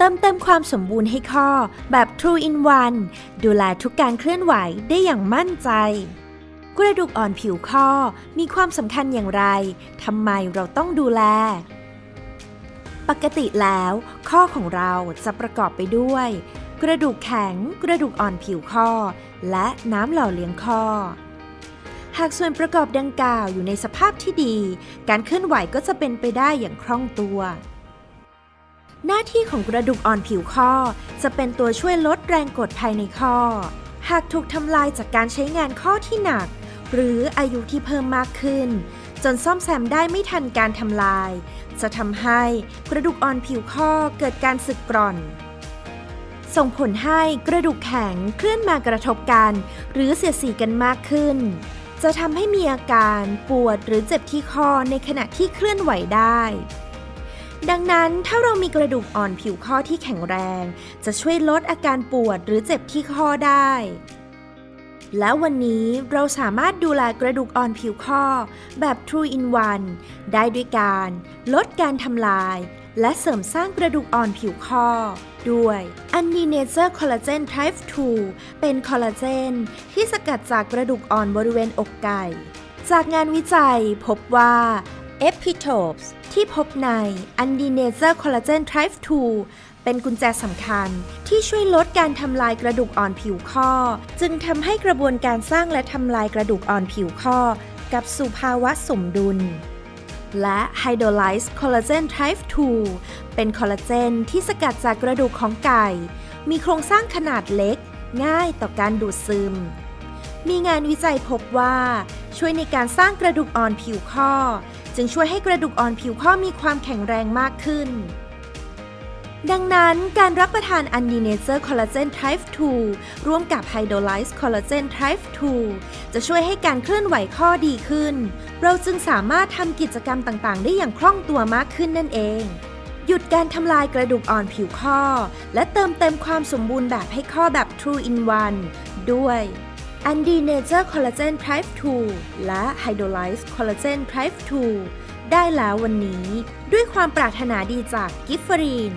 เติมเต็มความสมบูรณ์ให้ข้อแบบ True in One ดูแลทุกการเคลื่อนไหวได้อย่างมั่นใจ กระดูกอ่อนผิวข้อมีความสำคัญอย่างไร ทำไมเราต้องดูแล ปกติแล้ว ข้อของเราจะประกอบไปด้วย กระดูกแข็ง กระดูกอ่อนผิวข้อ และน้ำหล่อเลี้ยงข้อหากส่วนประกอบดังกล่าวอยู่ในสภาพที่ดี การเคลื่อนไหวก็จะเป็นไปได้อย่างคล่องตัว หน้าที่ของกระดูกอ่อนผิวข้อ จะเป็นตัวช่วยลดแรงกดภายในข้อ หากถูกทำลายจากการใช้งานข้อที่หนัก หรืออายุที่เพิ่มมากขึ้น จนซ่อมแซมได้ไม่ทันการทำลาย จะทำให้กระดูกอ่อนผิวข้อเกิดการสึกกร่อน ส่งผลให้กระดูกแข็งเคลื่อนมากระทบกัน หรือเสียดสีกันมากขึ้น จะทำให้มีอาการปวดหรือเจ็บที่ข้อในขณะที่เคลื่อนไหวได้ ดังนั้นถ้าเรามีกระดูกอ่อนผิวข้อที่แข็งแรง จะช่วยลดอาการปวดหรือเจ็บที่ข้อได้ และวันนี้เราสามารถดูแลกระดูกอ่อนผิวข้อแบบ True in One ได้ด้วยการ ลดการทำลาย และเสริมสร้างกระดูกอ่อนผิวข้อ ด้วย a n d i n a t u r Collagen Type 2 เป็นคอลลาเจนที่สกัดจากกระดูกอ่อนบริเวณอกไก่ จากงานวิจัยพบว่า Epitopes ที่พบใน a n d i n a t u r Collagen Type 2เป็นกุญแจสำคัญที่ช่วยลดการทำลายกระดูกอ่อนผิวข้อ จึงทำให้กระบวนการสร้างและทำลายกระดูกอ่อนผิวข้อ กับสู่ภาวะสมดุล และ Hydrolyzed Collagen Type 2เป็นคอลลาเจนที่สกัดจากกระดูกของไก่ มีโครงสร้างขนาดเล็ก ง่ายต่อการดูดซึม มีงานวิจัยพบว่า ช่วยในการสร้างกระดูกอ่อนผิวข้อ จึงช่วยให้กระดูกอ่อนผิวข้อมีความแข็งแรงมากขึ้น ดังนั้นการรับประทาน u n d i n a t u r Collagen Type 2ร่วมกับ Hydrolyzed Collagen Type 2จะช่วยให้การเคลื่อนไหวข้อดีขึ้น เราจึงสามารถทำกิจกรรมต่างๆ ได้อย่างคล่องตัวมากขึ้นนั่นเองหยุดการทำลายกระดูกอ่อนผิวข้อ และเติมเต็มความสมบูรณ์แบบให้ข้อแบบ True in One ด้วย แอนดีเนเจอร์คอลลาเจนไพร์ฟ์2และไฮโดรไลซ์คอลลาเจนไพร์ฟ์2ได้แล้ววันนี้ ด้วยความปรารถนาดีจากกิฟฟรีน